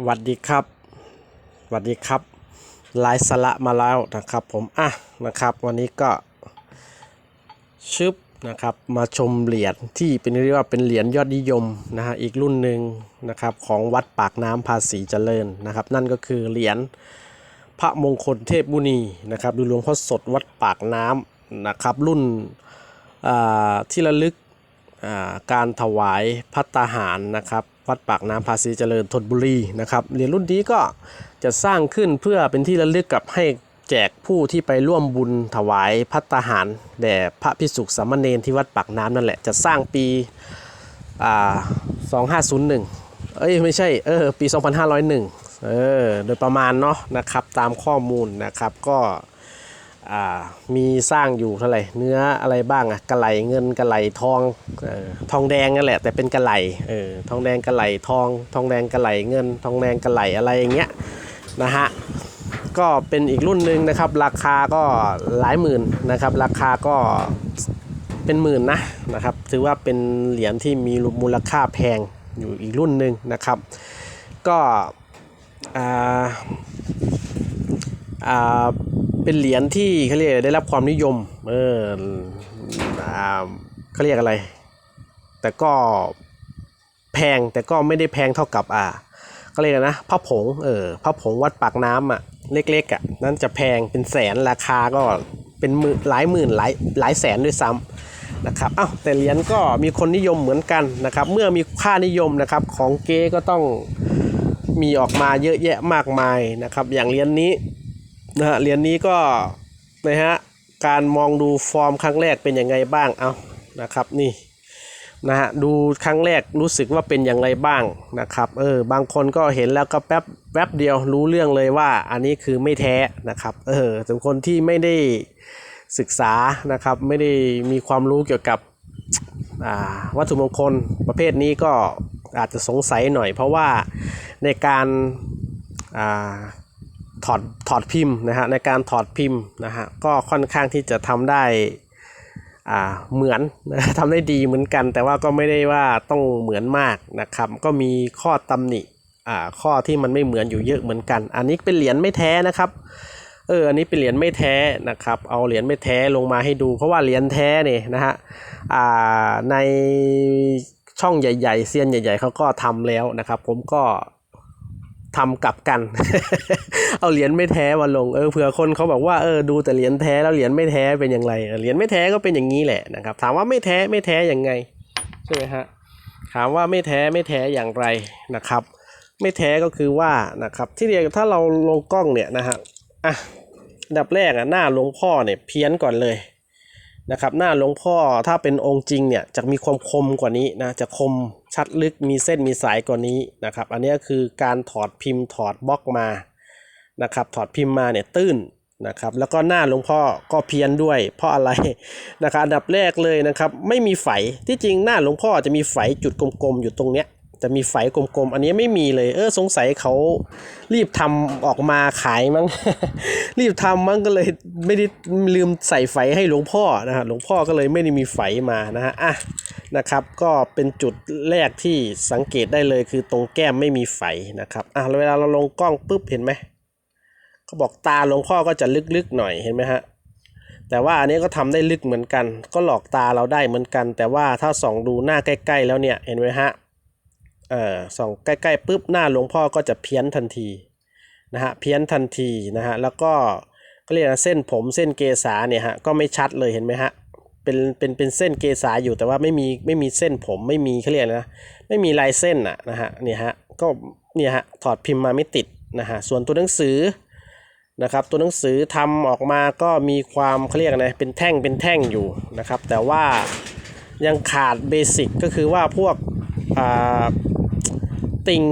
สวัสดีครับสวัสดีครับไลายสละมาแล้วนะครับผมอะนะครับ วันนี้ก็ชึบนะครับมาชมเหรียญที่เป็นเรียกว่าเป็นเหรียญยอดนิยมนะฮะอีกรุ่นหนึ่งนะครับของวัดปากน้ำภาษีเจริญนะครับ นั่นก็คือเหรียญพระมงคลเทพบุณีนะครับดูหลวงพ่อสดวัดปากน้ำนะครับ รุ่นอ่าที่ระลึกอ่าการถวายพัตตาหารนะครับ วัดปากน้ำภาษีเจริญธนบุรีนะครับเหรียญรุ่นนี้ก็จะสร้างขึ้นเพื่อเป็นที่ระลึกกับให้แจกผู้ที่ไปร่วมบุญถวายพัตตาหารแด่พระพิสุขสามเณรที่วัดปากน้ำนั่นแหละจะสร้างปีอ่า2501 เอ้ยไม่ใช่เออปี 2501 เออโดยประมาณเนาะนะครับตามข้อมูลนะครับก็ มีสร้างอยู่เท่าไหร่เนื้ออะไรบ้างอะกระไหลเงินกระไหลทองออทองแดงนั่นแหละแต่เป็นกระไหลเออทองแดงกระไหลทอง ทองแดงกระไหลเงิน ทองแดงกระไหลอะไรอย่างเงี้ยนะฮะก็เป็นอีกรุ่นหนึ่งนะครับ ราคาก็หลายหมื่นนะครับ ราคาก็เป็นหมื่นนะนะครับ ถือว่าเป็นเหรียญที่มีมูลค่าแพงอยู่อีกรุ่นหนึ่งนะครับ ก็อ่าอ่า เป็นเหรียญที่เขาเรียกได้รับความนิยม เอออ่าเขาเรียกอะไร แต่ก็แพงแต่ก็ไม่ได้แพงเท่ากับอ่าเขาเรียกนะพระผงเออพระผงวัดปากน้ำอะเล็กๆอะนั่นจะแพงเป็นแสนราคาก็เป็นหมื่นหลายหมื่นหลายหลายแสนด้วยซ้ำนะครับอ้าวแต่เหรียญก็มีคนนิยมเหมือนกันนะครับ เมื่อมีค่านิยมนะครับของเก๊ก็ต้องมีออกมาเยอะแยะมากมายนะครับ อย่างเหรียญนี้ นะฮะเหรียญนี้ก็นะฮะการมองดูฟอร์มครั้งแรกเป็นยังไงบ้างเอานะครับนี่นะฮะดูครั้งแรกรู้สึกว่าเป็นอย่างไรบ้างนะครับเออบางคนก็เห็นแล้วก็แป๊บแป๊บเดียวรู้เรื่องเลยว่าอันนี้คือไม่แท้นะครับเออส่วนคนที่ไม่ได้ศึกษานะครับไม่ได้มีความรู้เกี่ยวกับวัตถุมงคลประเภทนี้ก็อาจจะสงสัยหน่อย เพราะว่าในการอ่า ถอดถอดพิมพ์นะฮะในการถอดพิมพ์นะฮะก็ค่อนข้างที่จะทำได้อ่าเหมือนนะทำได้ดีเหมือนกัน แต่ว่าก็ไม่ได้ว่าต้องเหมือนมากนะครับก็มีข้อตำหนิอ่าข้อที่มันไม่เหมือนอยู่เยอะเหมือนกัน อันนี้เป็นเหรียญไม่แท้นะครับเอออันนี้เป็นเหรียญไม่แท้นะครับเอาเหรียญไม่แท้ลงมาให้ดู เพราะว่าเหรียญแท้เนี่ยนะฮะอ่าในช่องใหญ่ ๆเซียนใหญ่ ๆเขาก็ทำแล้วนะครับ ผมก็ ทำกลับกัน เอาเหรียญไม่แท้มาลงเออเผื่อคนเขาบอกว่าเออดูแต่เหรียญแท้แล้วเหรียญไม่แท้เป็นอย่างไรเหรียญไม่แท้ก็เป็นอย่างนี้แหละนะครับ ถามว่าไม่แท้ไม่แท้อย่างไงใช่ไหมฮะถามว่าไม่แท้ไม่แท้อย่างไรนะครับ ไม่แท้ก็คือว่านะครับที่เรียกถ้าเราลงกล้องเนี่ยนะฮะอะดับแรกอะหน้าหลวงพ่อเนี่ยเพี้ยนก่อนเลย นะครับหน้าหลวงพ่อถ้าเป็นองค์จริงเนี่ยจะมีความคมกว่านี้นะจะคมชัดลึกมีเส้นมีสายกว่านี้นะครับอันนี้คือการถอดพิมพ์ถอดบล็อกมานะครับถอดพิมพ์มาเนี่ยตื้นนะครับแล้วก็หน้าหลวงพ่อก็เพี้ยนด้วย เพราะอะไรนะครับอันดับแรกเลยนะครับไม่มีไฝที่จริงหน้าหลวงพ่อจะมีไฝจุดกลมๆอยู่ตรงเนี้ย จะมีไฝกลมๆ อันนี้ไม่มีเลย เออสงสัยเขารีบทำออกมาขายมั้ง รีบทำมั้งก็เลยไม่ได้ลืมใส่ไฝให้หลวงพ่อนะฮะหลวงพ่อก็เลยไม่ได้มีไฝมานะฮะอะนะครับ ก็เป็นจุดแรกที่สังเกตได้เลยคือตรงแก้มไม่มีไฝนะครับอะแล้วเวลาเราลงกล้องปุ๊บเห็นไหมเขาบอกตาหลวงพ่อก็จะลึกๆหน่อยเห็นไหมฮะแต่ว่าอันนี้ก็ทำได้ลึกเหมือนกัน ก็หลอกตาเราได้เหมือนกัน แต่ว่าถ้าส่องดูหน้าใกล้ ๆ แล้วเนี่ยเห็นไหมฮะ เอ่อส่องใกล้ๆปุ๊บหน้าหลวงพ่อก็จะเพี้ยนทันทีนะฮะเพี้ยนทันทีนะฮะแล้วก็ก็เรียกว่าเส้นผมเส้นเกษาเนี่ยฮะก็ไม่ชัดเลยเห็นไหมฮะเป็นเป็นเป็นเส้นเกษาอยู่แต่ว่าไม่มีไม่มีเส้นผมไม่มีเขาเรียกนะไม่มีลายเส้นอะนะฮะเนี่ยฮะก็เนี่ยฮะถอดพิมพ์มาไม่ติดนะฮะส่วนตัวหนังสือนะครับตัวหนังสือทำออกมาก็มีความเขาเรียกอะไรเป็นแท่งเป็นแท่งอยู่นะครับแต่ว่ายังขาดเบสิกก็คือว่าพวกอ่า ติ่ง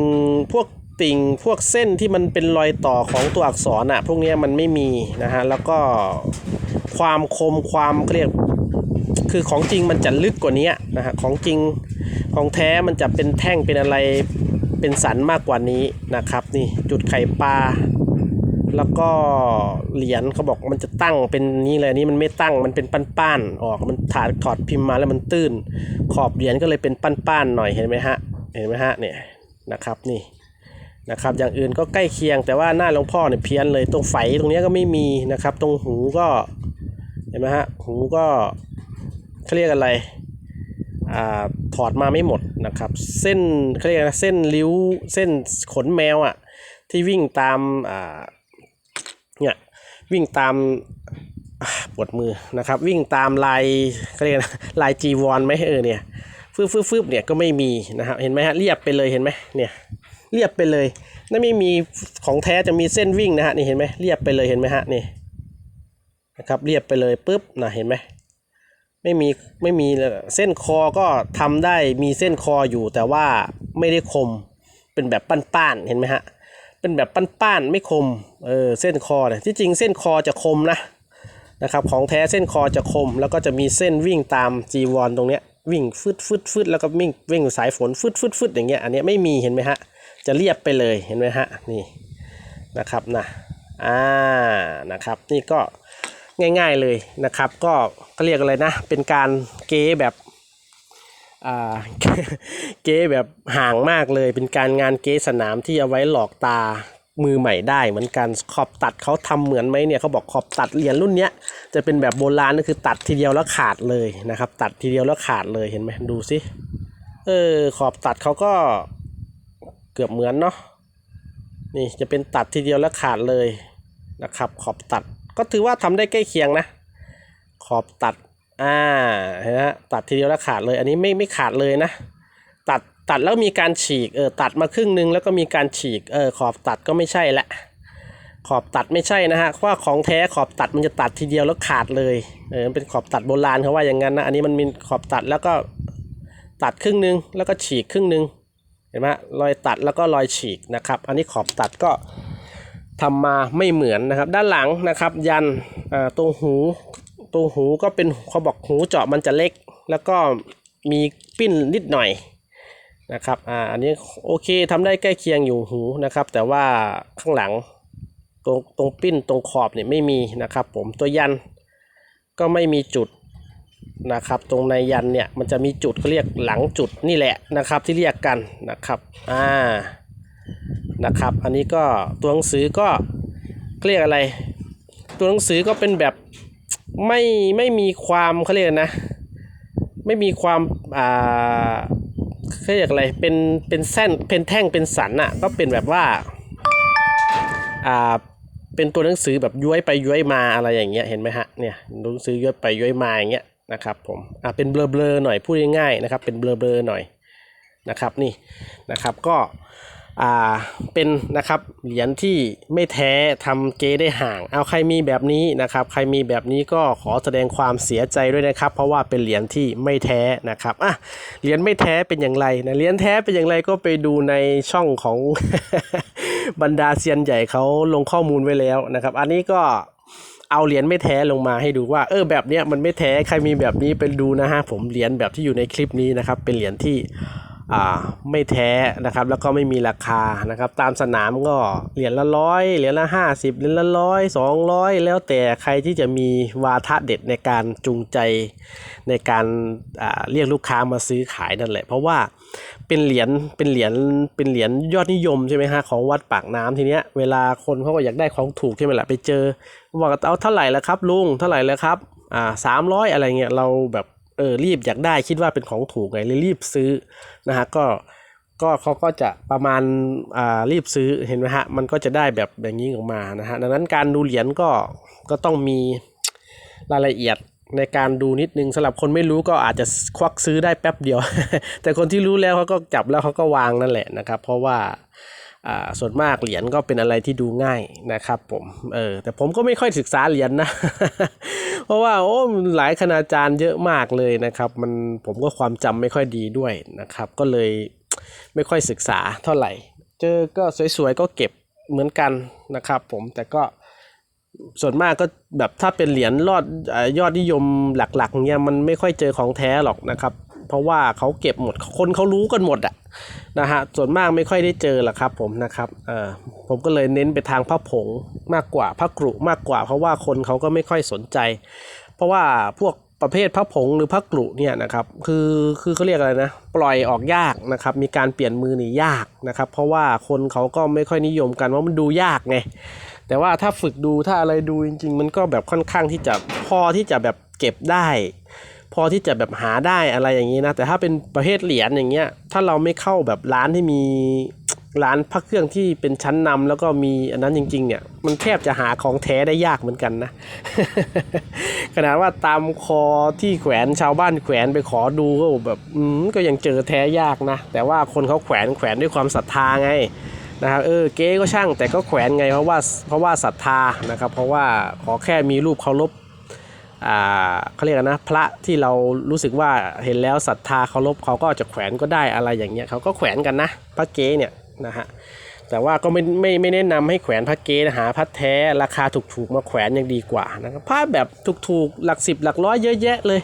พวกติ่งพวกเส้นที่มันเป็นรอยต่อของตัวอักษรอะพวกนี้มันไม่มีนะฮะแล้วก็ความคมความเขาเรียกคือของจริงมันจะลึกกว่านี้นะฮะของจริงของแท้มันจะเป็นแท่งเป็นอะไรเป็นสันมากกว่านี้นะครับนี่จุดไข่ปลาแล้วก็เหรียญเขาบอกมันจะตั้งเป็นนี้เลยนนี่มันไม่ตั้งมันเป็นป้านๆออกมันถาดถอดพิมพ์มาแล้วมันตื้น ขอบเหรียญก็เลยเป็นป้านๆหน่อยเห็นไหมฮะเห็นไหมฮะเนี่ย นะครับนี่นะครับอย่างอื่นก็ใกล้เคียงแต่ว่าหน้าหลวงพ่อเนี่ยเพี้ยนเลยตรงไฝตรงเนี้ยก็ไม่มีนะครับ ตรงหูก็เห็นไหมฮะหูก็เขาเรียกอะไรอ่าถอดมาไม่หมดนะครับ เส้นเขาเรียกนะเส้นริ้วเส้นขนแมวอะที่วิ่งตามอ่าเนี่ยวิ่งตามปวดมือนะครับ วิ่งตามลายเขาเรียกนะลายจีวรไหมเออเนี่ย ฟืบฟืบฟืบเนี่ยก็ไม่มีนะครับเห็นไหมฮะเรียบไปเลยเห็นไหมเนี่ยเรียบไปเลยนั่นไม่มีของแท้จะมีเส้นวิ่งนะฮะนี่เห็นไหมเรียบไปเลยเห็นไหมฮะนี่นะครับเรียบไปเลยปุ๊บนะเห็นไหมไม่มีไม่มีเส้นคอก็ทำได้มีเส้นคออยู่แต่ว่าไม่ได้คมเป็นแบบป้านๆเห็นไหมฮะเป็นแบบป้านๆไม่คมเออเส้นคอเนี่ยที่จริงเส้นคอจะคมนะนะครับของแท้เส้นคอจะคมแล้วก็จะมีเส้นวิ่งตามจีวรตรงเนี้ย วิ่งฟึดฟึดฟึดแล้วก็วิ่งวิ่งสายฝนฟึดฟึดฟึดอย่างเงี้ยอันเนี้ยไม่มีเห็นไหมฮะจะเรียบไปเลยเห็นไหมฮะนี่นะครับนะอ่านะครับนี่ก็ง่ายๆเลยนะครับ ก็ก็เรียกอะไรนะ เป็นการเก๊แบบอ่าเก๊แบบห่างมากเลย เป็นการงานเก๊สนามที่เอาไว้หลอกตา มือใหม่ได้เหมือนกันขอบตัดเขาทำเหมือนไหมเนี่ยเขาบอกขอบตัดเหรียญรุ่นเนี้ยจะเป็นแบบโบราณก็คือตัดทีเดียวแล้วขาดเลยนะครับ ตัดทีเดียวแล้วขาดเลยเห็นไหมดูสิเออขอบตัดเขาก็เกือบเหมือนเนาะนี่จะเป็นตัดทีเดียวแล้วขาดเลยนะครับ ขอบตัดก็ถือว่าทำได้ใกล้เคียงนะ ขอบตัดอ่าเห็นไหมตัดทีเดียวแล้วขาดเลย อันนี้ไม่ไม่ขาดเลยนะ ตัดแล้วมีการฉีกเออตัดมาครึ่งหนึงแล้วก็มีการฉีกเออขอบตัดก็ไม่ใช่ละขอบตัดไม่ใช่นะฮะว่าของแท้ขอบตัดมันจะตัดทีเดียวแล้วขาดเลยเออเป็นขอบตัดโบราณเขาว่าอย่างนั้นนะอันนี้มันมีขอบตัดแล้วก็ตัดครึ่งหนึงแล้วก็ฉีกครึ่งหนึงเห็นไหมรอยตัดแล้วก็รอยฉีกนะครับ อันนี้ขอบตัดก็ทำมาไม่เหมือนนะครับ ด้านหลังนะครับ ยันตรงหูตรงหูก็เป็นเขาบอกหูเจาะมันจะเล็ก แล้วก็มีปิ้นนิดหน่อย นะครับอ่าอันนี้โอเคทำได้ใกล้เคียงอยู่หูนะครับ แต่ว่าข้างหลังตรงตรงปิ้นตรงขอบเนี่ยไม่มีนะครับผมตัวยันก็ไม่มีจุดนะครับ ตรงในยันเนี่ยมันจะมีจุดเขาเรียกหลังจุดนี่แหละนะครับ ที่เรียกกันนะครับอ่านะครับ อันนี้ก็ตัวหนังสือก็เรียกอะไร ตัวหนังสือก็เป็นแบบไม่ไม่มีความเขาเรียกนะ ไม่มีความอ่า เขาเรียกอะไรเป็นเป็นเส้นเป็นแท่งเป็นสันอะก็เป็นแบบว่าอ่าเป็นตัวหนังสือแบบย้วยไปย้วยมาอะไรอย่างเงี้ยเห็นไหมฮะเนี่ยหนังสือย้วยไปย้วยมาอย่างเงี้ยนะครับผมอ่าเป็นเบลอเบลอๆหน่อยพูดง่ายๆนะครับเป็นเบลอเบลอๆหน่อยนะครับนี่นะครับก็ อ่าเป็นนะครับเหรียญที่ไม่แท้ทำเก๊ได้ห่าง เอาใครมีแบบนี้นะครับใครมีแบบนี้ก็ขอแสดงความเสียใจด้วยนะครับ เพราะว่าเป็นเหรียญที่ไม่แท้นะครับอะเหรียญไม่แท้เป็นอย่างไรนะเหรียญแท้เป็นอย่างไรก็ไปดูในช่องของบรรดาเซียนใหญ่เขาลงข้อมูลไว้แล้วนะครับ อันนี้ก็เอาเหรียญไม่แท้ลงมาให้ดูว่าเออแบบเนี้ยมันไม่แท้ใครมีแบบนี้ไปดูนะฮะผมเหรียญแบบที่อยู่ในคลิปนี้นะครับเป็นเหรียญที่ ไม่แท้นะครับแล้วก็ไม่มีราคานะครับตามสนามก็เหรียญละร้อยเหรียญละห้าสิบเหรียญละร้อยสองร้อยแล้วแต่ใครที่จะมีวาทะเด็ดในการจูงใจในการอ่าเรียกลูกค้ามาซื้อขายนั่นแหละ เพราะว่าเป็นเหรียญเป็นเหรียญเป็นเหรียญยอดนิยมใช่ไหมฮะของวัดปากน้ำทีเนี้ยเวลาคนเขาก็อยากได้ของถูกใช่ไหมล่ะไปเจอบอกเอาเท่าไหร่แล้วครับลุงเท่าไหร่แล้วครับอ่าสามร้อยอะไรเงี้ยเราแบบ เออรีบอยากได้คิดว่าเป็นของถูกไงเลยรีบซื้อนะฮะก็ก็เขาก็จะประมาณอ่ารีบซื้อเห็นไหมฮะมันก็จะได้แบบอย่างนี้ออกมานะฮะดังนั้นการดูเหรียญก็ก็ต้องมีรายละเอียดในการดูนิดนึงสำหรับคนไม่รู้ก็อาจจะควักซื้อได้แป๊บเดียว แต่คนที่รู้แล้วเขาก็จับแล้วเขาก็วางนั่นแหละนะครับ เพราะว่า อ่าส่วนมากเหรียญก็เป็นอะไรที่ดูง่ายนะครับผมเออแต่ผมก็ไม่ค่อยศึกษาเหรียญนะเพราะว่าโอ้หลายคณาจารย์เยอะมากเลยนะครับ มันผมก็ความจำไม่ค่อยดีด้วยนะครับ ก็เลยไม่ค่อยศึกษาเท่าไหร่ เจอก็สวยๆก็เก็บเหมือนกันนะครับ ผมแต่ก็ส่วนมากก็แบบถ้าเป็นเหรียญรอดยอดนิยมหลักๆเนี่ยมันไม่ค่อยเจอของแท้หรอกนะครับ เพราะว่าเขาเก็บหมดคนเขารู้กันหมดอะนะฮะส่วนมากไม่ค่อยได้เจอหรอกครับผมนะครับเออผมก็เลยเน้นไปทางพระผงมากกว่าพระกรุมากกว่า เพราะว่าคนเขาก็ไม่ค่อยสนใจ เพราะว่าพวกประเภทพระผงหรือพระกลุเนี่ยนะครับคือคือเขาเรียกอะไรนะปล่อยออกยากนะครับมีการเปลี่ยนมือนี่ยากนะครับเพราะว่าคนเขาก็ไม่ค่อยนิยมกันว่ามันดูยากไงแต่ว่าถ้าฝึกดูถ้าอะไรดูจริง ๆ มันก็แบบค่อนข้างที่จะพอที่จะแบบเก็บได้ พอที่จะแบบหาได้อะไรอย่างนี้นะ แต่ถ้าเป็นประเภทเหรียญอย่างเงี้ย ถ้าเราไม่เข้าแบบร้านที่มีร้านพระเครื่องที่เป็นชั้นนำแล้วก็มีอันนั้นจริง ๆ เนี่ย มันแทบจะหาของแท้ได้ยากเหมือนกันนะ ขนาดว่าตามคอที่แขวนชาวบ้านแขวนไปขอดูก็แบบอืมก็ยังเจอแท้ยากนะ แต่ว่าคนเขาแขวนแขวนด้วยความศรัทธาไงนะครับเออเก๊ก็ช่างแต่ก็แขวนไงเพราะว่าเพราะว่าศรัทธานะครับ เพราะว่าขอแค่มีรูปเคารพ เขาเรียกกันนะพระที่เรารู้สึกว่าเห็นแล้วศรัทธาเคารพเขาก็จะแขวนก็ได้อะไรอย่างเงี้ยเขาก็แขวนกันนะพระเก๊เนี่ยนะฮะแต่ว่าก็ไม่ไม่ไม่แนะนำให้แขวนพระเก๊นะหาพระแท้ราคาถูกๆมาแขวนยังดีกว่านะครับผ้าแบบถูกๆหลักสิบหลักร้อยเยอะแยะเลย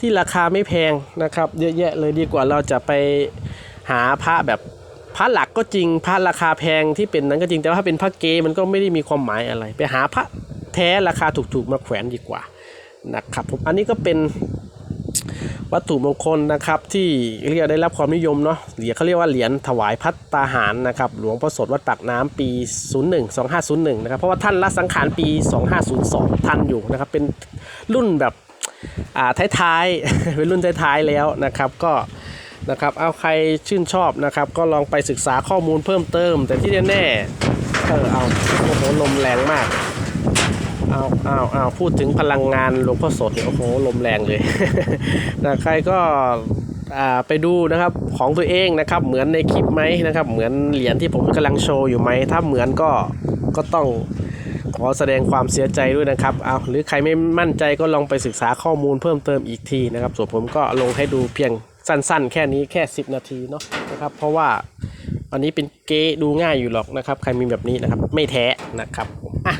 ที่ราคาไม่แพงนะครับ เยอะแยะเลยดีกว่าเราจะไปหาพระแบบพระหลักก็จริงพระราคาแพงที่เป็นนั้นก็จริงแต่ว่าถ้าเป็นพระเก๊มันก็ไม่ได้มีความหมายอะไร ไปหาพระแท้ราคาถูกๆมาแขวนดีกว่า นะครับผมอันนี้ก็เป็นวัตถุมงคลนะครับที่เรียกได้รับความนิยมเนาะเหรียญเขาเรียกว่าเหรียญถวายพัตตาหารนะครับหลวงพ่อสดวัดปากน้ำปี 01 2501 นะครับเพราะว่าท่านละสังขารปี 2502 ท่านอยู่นะครับเป็นรุ่นแบบอ่าท้ายๆ เป็นรุ่นท้ายๆแล้วนะครับก็นะครับเอาใครชื่นชอบนะครับ ก็ลองไปศึกษาข้อมูลเพิ่มเติม แต่ที่แน่ๆเออเอาโอ้โหลมแรงมากาเอาเอาพูดถึงพลังงานหลวงพ่อสดเนี่ยโอ้โหลมแรงเลยนะใครก็ไปดูนะครับของตัวเองนะครับเหมือนในคลิปไหมนะครับ เหมือนเหรียญที่ผมกำลังโชว์อยู่ไหมถ้าเหมือนก็ก็ต้องขอแสดงความเสียใจด้วยนะครับเอาหรือใครไม่มั่นใจก็ลองไปศึกษาข้อมูลเพิ่มเติมอีกทีนะครับ ส่วนผมก็ลงให้ดูเพียงสั้นๆ แค่นี้แค่ 10 นาทีเนาะนะครับเพราะว่าอันนี้เป็นเก๊ดูง่ายอยู่หรอกนะครับ ใครมีแบบนี้นะครับ ไม่แท้นะครับอะ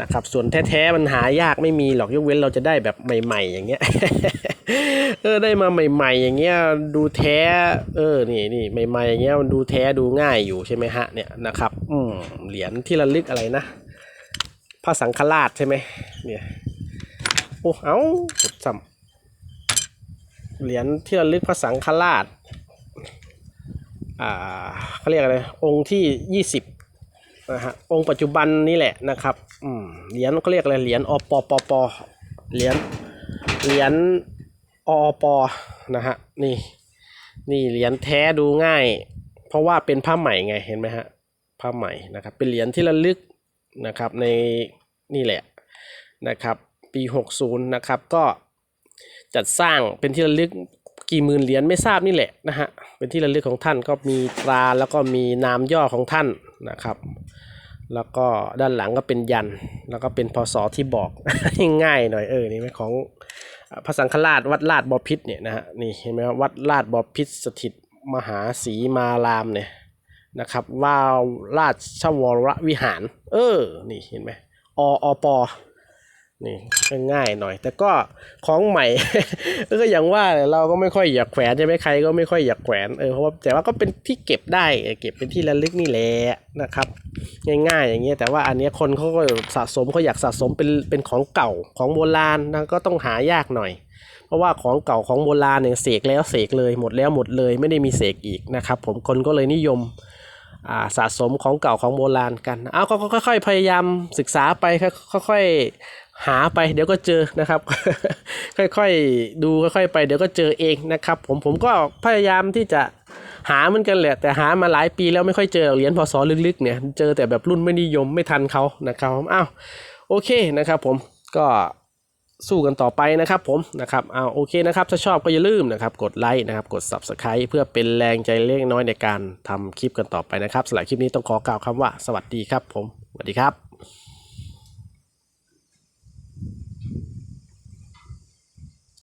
นะครับ ส่วนแท้ๆมันหายากไม่มีหรอกยกเว้นเราจะได้แบบใหม่ ๆ อย่างเงี้ยเออได้มาใหม่ ๆ อย่างเงี้ยดูแท้ เออนี่นี่ใหม่ๆอย่างเงี้ยมันดูแท้ดูง่ายอยู่ใช่ไหมฮะเนี่ยนะครับ อืมเหรียญที่ระลึกอะไรนะพระสังฆราชใช่ไหมเนี่ยโอ้เอ้ากดซ้ำเหรียญที่ระลึกพระสังฆราชอ่าเขาเรียกอะไรองค์ที่ยี่สิบ นะฮะองค์ปัจจุบันนี่แหละนะครับอืมเหรียญเขาเรียกอะไรเหรียญอปปปเหรียญเหรียญอปนะฮะนี่นี่เหรียญแท้ดูง่าย เพราะว่าเป็นผ้าใหม่ไงเห็นไหมฮะผ้าใหม่นะครับเป็นเหรียญที่ระลึกนะครับในนี่แหละนะครับปี 60นะครับก็จัดสร้างเป็นที่ระลึกกี่หมื่นเหรียญไม่ทราบนี่แหละนะฮะเป็นที่ระลึกของท่านก็มีตราแล้วก็มีนามย่อของท่านนะครับ แล้วก็ด้านหลังก็เป็นยัน แล้วก็เป็นพศที่บอกง่ายหน่อยเออนี่ไหมของพระสังฆราชวัดลาดบอพิษเนี่ยนะฮะนี่เห็นไหมว่าวัดลาดบอพิษสถิตมหาศีมารามเนี่ยนะครับว่าราชวรวิหาร เออ นี่เห็นไหมออป นี่ก็ง่ายหน่อย แต่ก็ของใหม่ ก็อย่างว่าเราก็ไม่ค่อยอยากแขวนใช่ไหมใครก็ไม่ค่อยอยากแขวนเออเพราะว่าแต่ว่าก็เป็นที่เก็บได้เก็บเป็นที่ระลึกนี่แหละนะครับ ง่ายๆ อย่างเงี้ยแต่ว่าอันนี้คนเขาก็สะสมเขาอยากสะสมเป็นเป็นของเก่าของโบราณนะก็ต้องหายากหน่อย เพราะว่าของเก่าของโบราณเนี่ยเสกแล้วเสกเลยหมดแล้วหมดเลยไม่ได้มีเสกอีกนะครับ ผมคนก็เลยนิยมสะสมของเก่าของโบราณกัน เอาก็ค่อยๆ พยายามศึกษาไปค่อยๆ หาไปเดี๋ยวก็เจอนะครับ ค่อยๆดูค่อยๆไปเดี๋ยวก็เจอเองนะครับ ผมผมก็พยายามที่จะหาเหมือนกันแหละ แต่หามาหลายปีแล้วไม่ค่อยเจอเหรียญพศลึกๆเนี่ยเจอแต่แบบรุ่นไม่นิยมไม่ทันเขานะครับอ้าวโอเคนะครับ ผมก็สู้กันต่อไปนะครับผมนะครับเอาโอเคนะครับ ถ้าชอบก็อย่าลืมนะครับ กดไลค์นะครับ กด subscribe เพื่อเป็นแรงใจเล็กน้อยในการทำคลิปกันต่อไปนะครับสำหรับคลิปนี้ต้องขอกล่าวคำว่า สวัสดีครับผมสวัสดีครับ